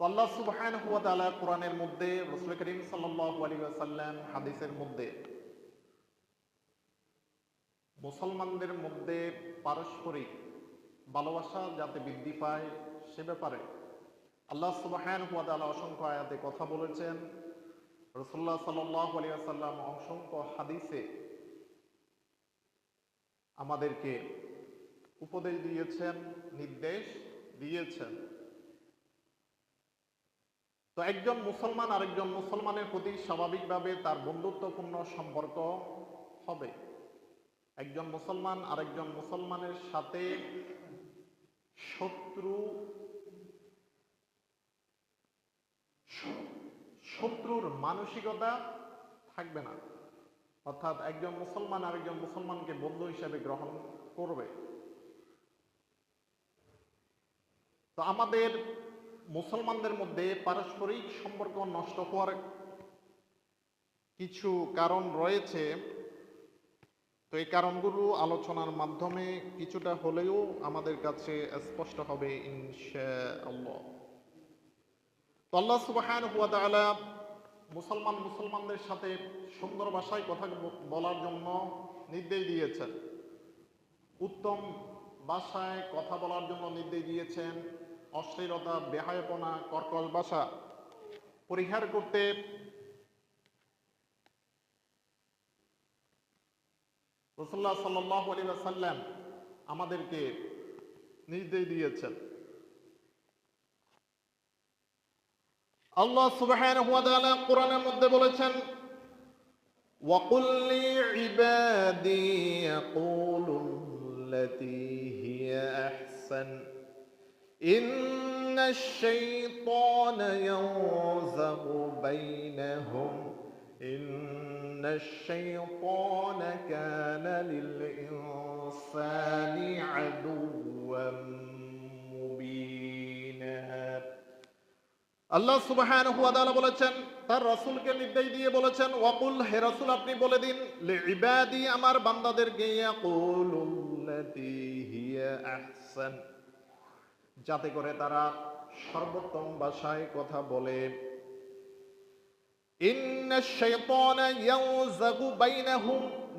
তো আল্লাহ সুবহানাহু ওয়া তাআলা কোরআনের মধ্যে, রাসূল করিম সাল্লাল্লাহু আলাইহি ওয়াসাল্লাম হাদিসের মধ্যে, মুসলমানদের মধ্যে পারস্পরিক ভালোবাসা যাতে বৃদ্ধি পায়, সে ব্যাপারে আল্লাহ সুবহানাহু ওয়া তাআলা অসংখ্য আয়াতে কথা বলেছেন। রাসূলুল্লাহ সাল্লাল্লাহু আলাইহি ওয়াসাল্লাম অসংখ্য হাদিসে আমাদেরকে উপদেশ দিয়েছেন, নির্দেশ দিয়েছেন। তো একজন মুসলমান আরেকজন মুসলমানের প্রতি স্বাভাবিকভাবে তার বন্ধুত্বপূর্ণ সম্পর্ক হবে। একজন মুসলমান আরেকজন মুসলমানের সাথে শত্রু, শত্রুর মানসিকতা থাকবে না। অর্থাৎ একজন মুসলমান আরেকজন মুসলমানকে বন্ধু হিসেবে গ্রহণ করবে। তো আমাদের মুসলমানদের মধ্যে পারস্পরিক সম্পর্ক নষ্ট হওয়ার কিছু কারণ রয়েছে। তো এই কারণগুলো আলোচনার মাধ্যমে কিছুটা হলেও আমাদের কাছে স্পষ্ট হবে ইনশাআল্লাহ। তো আল্লাহ তাআলা মুসলমান মুসলমানদের সাথে সুন্দর ভাষায় কথা বলার জন্য নির্দেশ দিয়েছেন। উত্তম ভাষায় কথা বলার জন্য নির্দেশ দিয়েছেন। অশ্লীলতা বেহায়পনা কর্কশ ভাষা পরিহার করতে রসুল্লাহ সাল্লাহ আলী সাল্লাম আমাদেরকে নির্দেশ দিয়েছেন আল্লাহ সুবহানাহু ওয়া তাআলা কোরআনের মধ্যে বলেছেন وقل لعبادي يقولوا التي هي أحسن إن الشيطان ينزغ بينهم إن الشيطان كان للإنسان عدوا مبينا আল্লাহ সুবহানাহু ওয়া তাআলা বলেছেন তার রাসূলকে নির্দেশ দিয়ে বলেছেন ওয়াকুল হে রাসূল আপনি বলে দিন লিইবাদি আমার বান্দাদেরকে ইয়াকুলুল্লাতী হিয়া আহসান যাতে করে তারা সর্বোত্তম ভাষায় কথা বলে।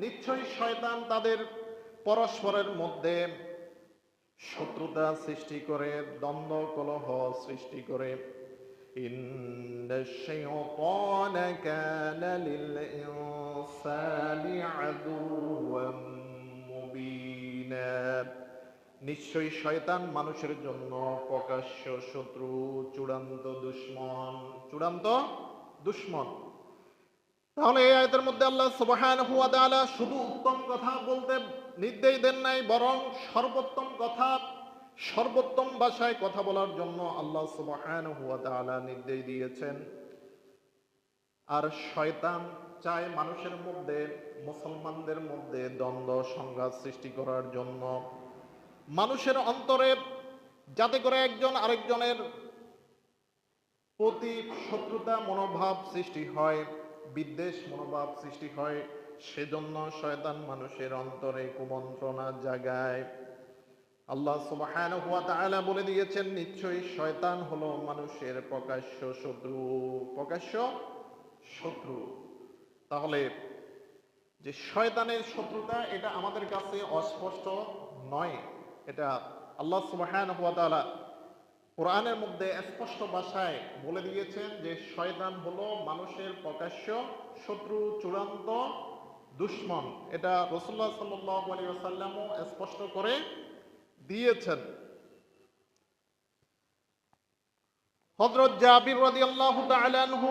নিশ্চয়ই শয়তান তাদের পরস্পরের মধ্যে শত্রুতা সৃষ্টি করে, দ্বন্দ্ব কলহ সৃষ্টি করে। ইন্নাশ নিশ্চয়ই শয়তান মানুষের জন্য প্রকাশ্য শত্রু, চূড়ান্ত দুশ্মন চূড়ান্ত দুশ্মন। তাহলে এই আয়তের মধ্যে আল্লাহ সুবহানাহু ওয়া তাআলা শুধু উত্তম কথা বলতে নির্দেশ দেন নাই, বরং সর্বোত্তম কথা, সর্বোত্তম ভাষায় কথা বলার জন্য আল্লাহ সুবহানাহু ওয়া তাআলা নির্দেশ দিয়েছেন। আর শয়তান চায় মানুষের মধ্যে, মুসলমানদের মধ্যে দ্বন্দ্ব, সংঘাত সৃষ্টি করার জন্য। মানুষের অন্তরে যাতে করে একজন আরেকজনের প্রতি শত্রুতা, মনোভাব সৃষ্টি হয়, বিদ্বেষ, মনোভাব সৃষ্টি হয়, সেজন্য শয়তান মানুষের অন্তরে কুমন্ত্রণা জাগায়। আল্লাহ তাআলা বলে দিয়েছেন, নিশ্চয়ই শয়তান হলো মানুষের প্রকাশ্য শত্রু। প্রকাশ্য শত্রু। তাহলে যে শয়তানের শত্রুতা, এটা আমাদের কাছে অস্পষ্ট নয়। এটা আল্লাহ সুবহানাহু ওয়া তাআলা কোরআনের মধ্যে স্পষ্ট ভাষায় বলে দিয়েছেন যে শয়তান হলো মানুষের প্রকাশ্য শত্রু, চূড়ান্ত দুশ্মন। এটা রসুল্লাহ ওয়াসাল্লামও স্পষ্ট করে দিয়েছেন। হযরত জাবির তাআলা আনহু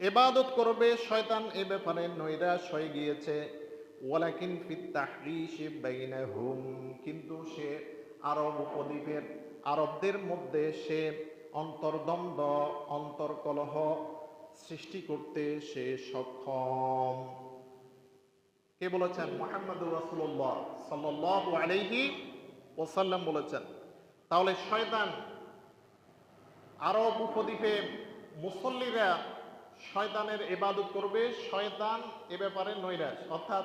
এবাদত করবে, শয়তান এ ব্যাপারে নৈরাশ হয়ে গিয়েছে। ওয়ালাকিন বাইনাহুম, কিন্তু সে আরব উপদ্বীপের আরবদের মধ্যে সে অন্তর্দ্বন্দ্ব, অন্তর্কলহ সৃষ্টি করতে সে সক্ষম। কে বলেছেন? মোহাম্মদ রাসূলুল্লাহ সাল্লাল্লাহু আলাইহি ওয়াসাল্লাম বলেছেন, তাহলে শয়তান আরব উপদ্বীপে মুসল্লিরা শয়তানের ইবাদত করবে, শয়তান এ ব্যাপারে নৈরাশ। অর্থাৎ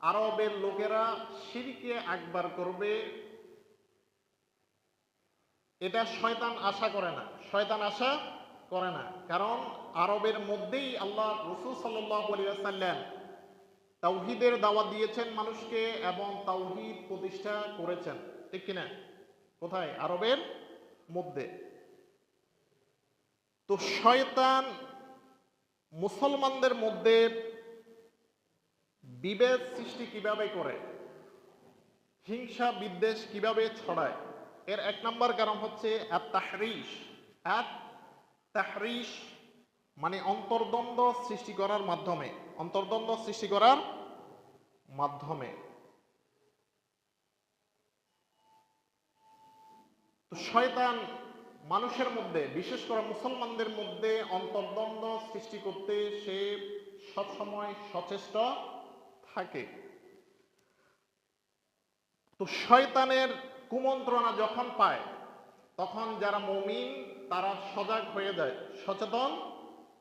আরবের লোকেরা শিরকে আকবার করবে, এটা শয়তান আশা করে না। শয়তান আশা করে না। কারণ আরবের মধ্যেই আল্লাহ রসুল সাল্লাম তাওহিদের দাওয়াত দিয়েছেন মানুষকে এবং তাওহিদ প্রতিষ্ঠা করেছেন। ঠিক কিনা? কোথায়? আরবের মধ্যে। তো শয়তান মুসলমানদের মধ্যে বিভেদ সৃষ্টি কীভাবে করে? হিংসা, বিদ্বেষ কীভাবে ছড়ায়? এর এক নম্বর কারণ হচ্ছে তাহরিস তাহরিস মানে অন্তর্দ্বন্দ্ব সৃষ্টি করার মাধ্যমে। অন্তর্দ্বন্দ্ব সৃষ্টি করার মাধ্যমে। তো শয়তান মানুষের মধ্যে, বিশেষ করে মুসলমানদের মধ্যে অন্তর্দ্বন্দ্ব সৃষ্টি করতে সে সবসময় সচেষ্ট থাকে। তো শয়তানের কুমন্ত্রণা যখন পায়, তখন যারা মমিন, তারা সজাগ হয়ে যায়, সচেতন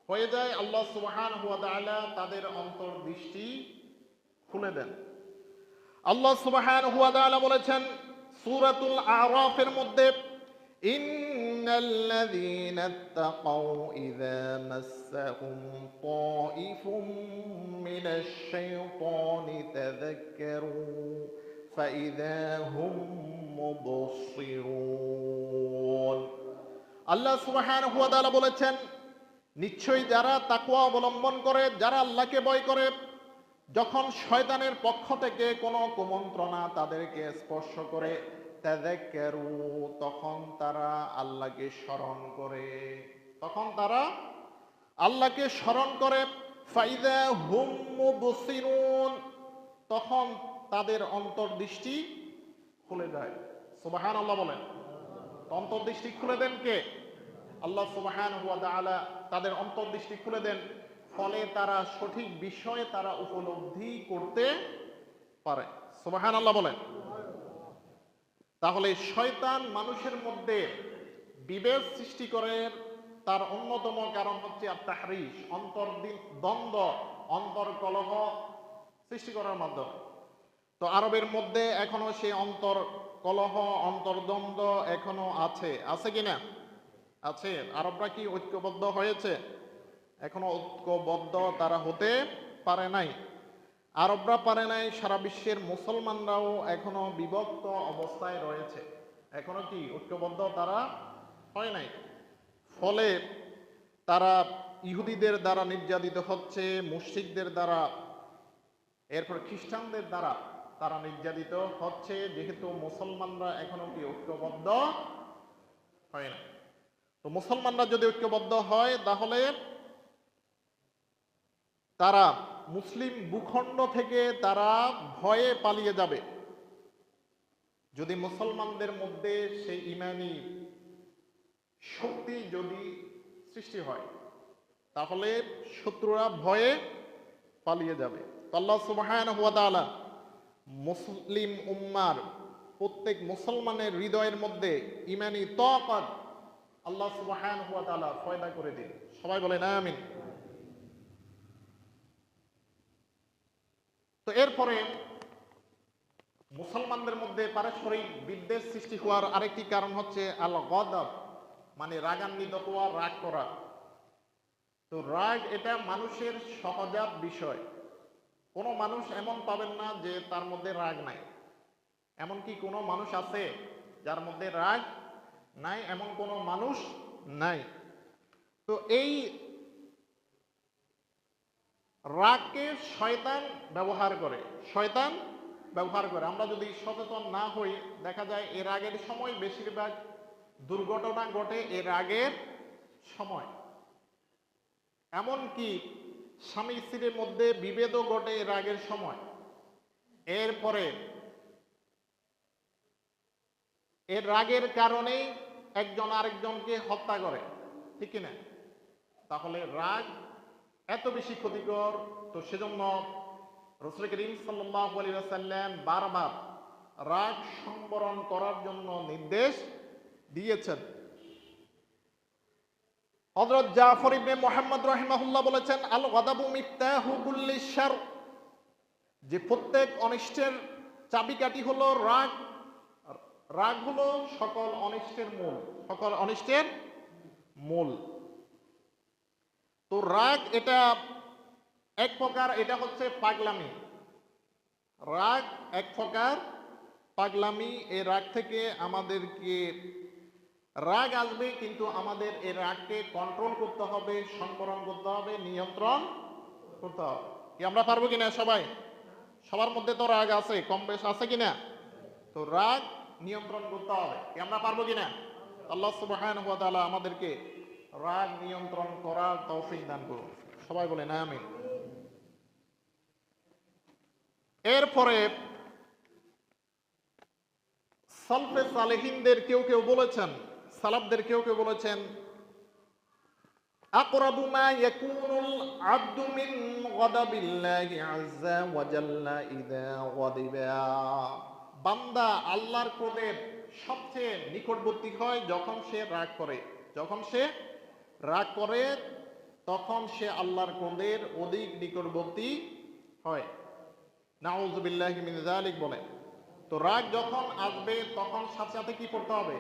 হয়ে যায়। আল্লাহ সুবহান হুয়া তাআলা তাদের অন্তর্দৃষ্টি খুলে দেন। আল্লাহ সুবহান হুয়া তাআলা বলেছেন, সূরাতুল আরাফের মধ্যে إن الذين اتقوا إذا مسهم طائف من الشيطان تذكروا فإذا هم مبصرون আল্লাহ সুবহানাহু ওয়া তাআলা বলেছেন নিশ্চয়ই যারা তাকওয়া অবলম্বন করে যারা আল্লাহকে ভয় করে যখন শয়তানের পক্ষ থেকে কোনো কুমন্ত্রণা তাদেরকে স্পর্শ করে তাযাক্কারু তখন তারা আল্লাহকে স্মরণ করে। তখন তারা আল্লাহকে স্মরণ করে, ফাইদা হুম তখন তাদের অন্তর্দৃষ্টি খুলে যায়। সুবাহান আল্লাহ বলেন অন্তর্দৃষ্টি খুলে দেন কে? আল্লাহ সুবাহান হুয়া তাআলা তাদের অন্তর্দৃষ্টি খুলে দেন। ফলে তারা সঠিক বিষয়ে তারা উপলব্ধি করতে পারে। সুবাহান আল্লাহ বলেন। তাহলে শয়তান মানুষের মধ্যে বিভেদ সৃষ্টি করে, তার অন্যতম কারণ হচ্ছে তাহরিস অন্তর দ্বন্দ্ব, অন্তর কলহ সৃষ্টি করার মাধ্যমে। তো আরবের মধ্যে এখনও সেই অন্তর কলহ অন্তর্দ্বন্দ্ব এখনও আছে। আছে কিনা আছে। আরবরা কি ঐক্যবদ্ধ হয়েছে? এখনও ঐক্যবদ্ধ তারা হতে পারে নাই। আরবরা পারে নাই, সারা বিশ্বের মুসলমানরাও এখনও বিভক্ত অবস্থায় রয়েছে। এখনও কি ঐক্যবদ্ধ তারা হয় নাই? ফলে তারা ইহুদিদের দ্বারা নির্যাতিত হচ্ছে, মুশরিকদের দ্বারা, এরপর খ্রিস্টানদের দ্বারা তারা নির্যাতিত হচ্ছে, যেহেতু মুসলমানরা এখনও কি ঐক্যবদ্ধ হয় না তো মুসলমানরা যদি ঐক্যবদ্ধ হয়, তাহলে তারা মুসলিম ভূখণ্ড থেকে তারা ভয়ে পালিয়ে যাবে। যদি মুসলমানদের মধ্যে সেই ইমানি শক্তি যদি সৃষ্টি হয়, তাহলে শত্রুরা ভয়ে পালিয়ে যাবে। আল্লাহ সুবহানাহু ওয়া মুসলিম উম্মার প্রত্যেক মুসলমানের হৃদয়ের মধ্যে ইমানি তাকাত আল্লাহ সুবহানাহু ওয়া তাআলা পয়দা করে দিন। সবাই বলেন, আমিন। তো এরপরে মুসলমানদের মধ্যে পারস্পরিক বিদ্বেষ সৃষ্টি হওয়ার আরেকটি কারণ হচ্ছে আল গদব মানে রাগান্বিত হওয়া, রাগ করা। তো রাগ এটা মানুষের সহজাত বিষয়। কোনো মানুষ এমন পাবেন না যে তার মধ্যে রাগ নাই। এমন কি কোনো মানুষ আছে যার মধ্যে রাগ নাই, এমন কোনো মানুষ নাই। তো এই রাগকে শয়তান ব্যবহার করে, শয়তান ব্যবহার করে। আমরা যদি সচেতন না হই, দেখা যায় এর আগের সময় বেশিরভাগ দুর্ঘটনা ঘটে এর আগের সময়। এমনকি স্বামী স্ত্রীর মধ্যে বিভেদও ঘটে এর আগের সময়। এরপরে এর রাগের কারণেই একজন আরেকজনকে হত্যা করে, ঠিক কিনা তাহলে রাগ এত বেশি ক্ষতিকর। তো সেজন্য রসুল করিম সাল্লাহ সাল্লাম বারবার রাগ সংবরণ করার জন্য নির্দেশ দিয়েছেন। হযরত জাফর ইবনে মোহাম্মদ রাহিমাহুল্লাহ বলেছেন, আল গদাবু মিফতাহু কুল্লি যে প্রত্যেক অনিষ্টের চাবিকাঠি হলো রাগ। রাগ হলো সকল অনিষ্টের মূল, সকল অনিষ্টের মূল। তো রাগ এটা এক প্রকার, এটা হচ্ছে পাগলামি। রাগ এক প্রকার, পাগলামি, এই রাগ থেকে আমাদেরকে রাগ আসবে, কিন্তু আমাদের এই রাগকে কন্ট্রোল করতে হবে, সংবরণ করতে হবে, নিয়ন্ত্রণ করতে হবে। কি আমরা পারব কিনা সবাই? সবার মধ্যে তো রাগ আছে, কম বেশ আছে কিনা? তো রাগ নিয়ন্ত্রণ করতে হবে। কি আমরা পারব কিনা? আল্লাহ তাআলা আমাদেরকে রাগ নিয়ন্ত্রণ করার তৌফিক দান করুন সবাই বলেন আমিন এরপরে সালফে সালেহিনদের কেউ কেউ বলেছেন সালাফদের কেউ কেউ বলেছেন أقرب ما يكون العبد من غضب الله عز وجل إذا غضب বান্দা আল্লাহর ক্রোধের সবচেয়ে নিকটবর্তী হয় যখন সে রাগ করে যখন সে রাগ করে, তখন সে আল্লাহর ক্রোধের অধিক নিকটবর্তী হয়। নাউজুবিল্লাহি মিন যালিক বলেন তো রাগ যখন আসবে, তখন সাথে সাথে কি করতে হবে?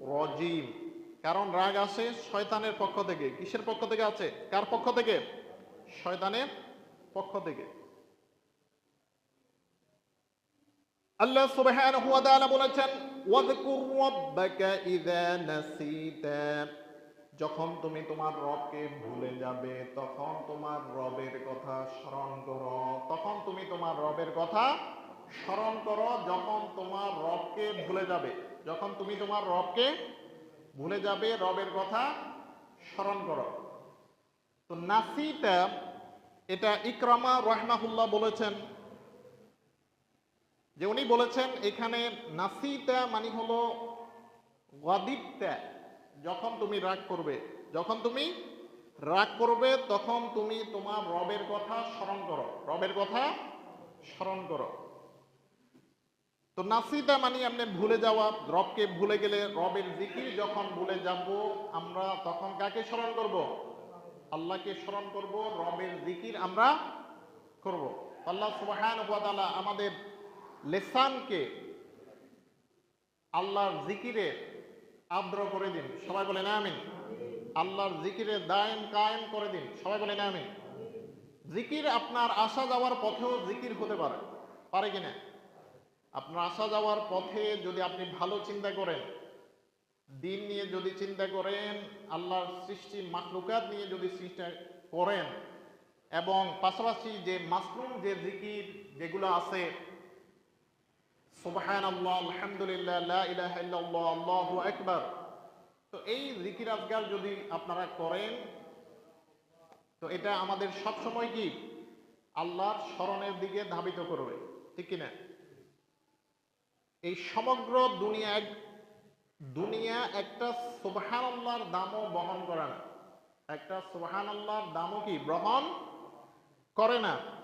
রাজিম। কারণ রাগ আছে শয়তানের পক্ষ থেকে। কিসের পক্ষ থেকে আছে? কার পক্ষ থেকে? শয়তানের পক্ষ থেকে। আল্লাহ সুবহানাহু ওয়া তাআলা বলেছেন ওয়াযকুর রাব্বাকা ইযা নাসিতা যখন তুমি তোমার রবকে ভুলে যাবে, তখন তোমার রবের কথা স্মরণ করো। তখন তুমি তোমার রবের কথা স্মরণ করো, যখন তোমার রবকে ভুলে যাবে। যখন তুমি তোমার রবকে ভুলে যাবে, রবের কথা স্মরণ করো। তো নাসিটা এটা ইকরামা রহমাহুল্লাহ বলেছেন যে উনি বলেছেন, এখানে নাসিতা মানে হলো যখন তুমি রাগ করবে, যখন তুমি রাগ করবে, তখন তুমি তোমার রবের কথা স্মরণ করো। রবের কথা স্মরণ করো। তো নাসিদা মানে আপনি ভুলে যাওয়া, রবকে ভুলে গেলে রবের জিকির যখন ভুলে যাব, আমরা তখন কাকে স্মরণ করব? আল্লাহকে স্মরণ করব, রবের জিকির আমরা করব। আল্লাহ ওয়া আমাদের লেসানকে আল্লাহর জিকিরে আদ্র করে দিন। সবাই বলেন আমিন। আল্লাহর জিকিরে দায়েম কায়েম করে দিন। সবাই বলেন আমিন। জিকির আপনার আসা যাওয়ার পথেও জিকির হতে পারে। পারে কিনা আপনার আসা যাওয়ার পথে যদি আপনি ভালো চিন্তা করেন, দিন নিয়ে যদি চিন্তা করেন, আল্লাহর সৃষ্টি মাকলুকাত নিয়ে যদি চিন্তা করেন, এবং পাশাপাশি যে মাসরুম, যে জিকির যেগুলো আছে যদি আপনারা করেন, তো এটা আমাদের সব সময় কি? আল্লাহর স্মরণের দিকে ধাবিত করবে, ঠিক কিনা? এই সমগ্র দুনিয়া এক, দুনিয়া একটা সুবহান আল্লাহর দামও বহন করে না। একটা সুবহান আল্লাহর দামও কি? গ্রহণ করে না।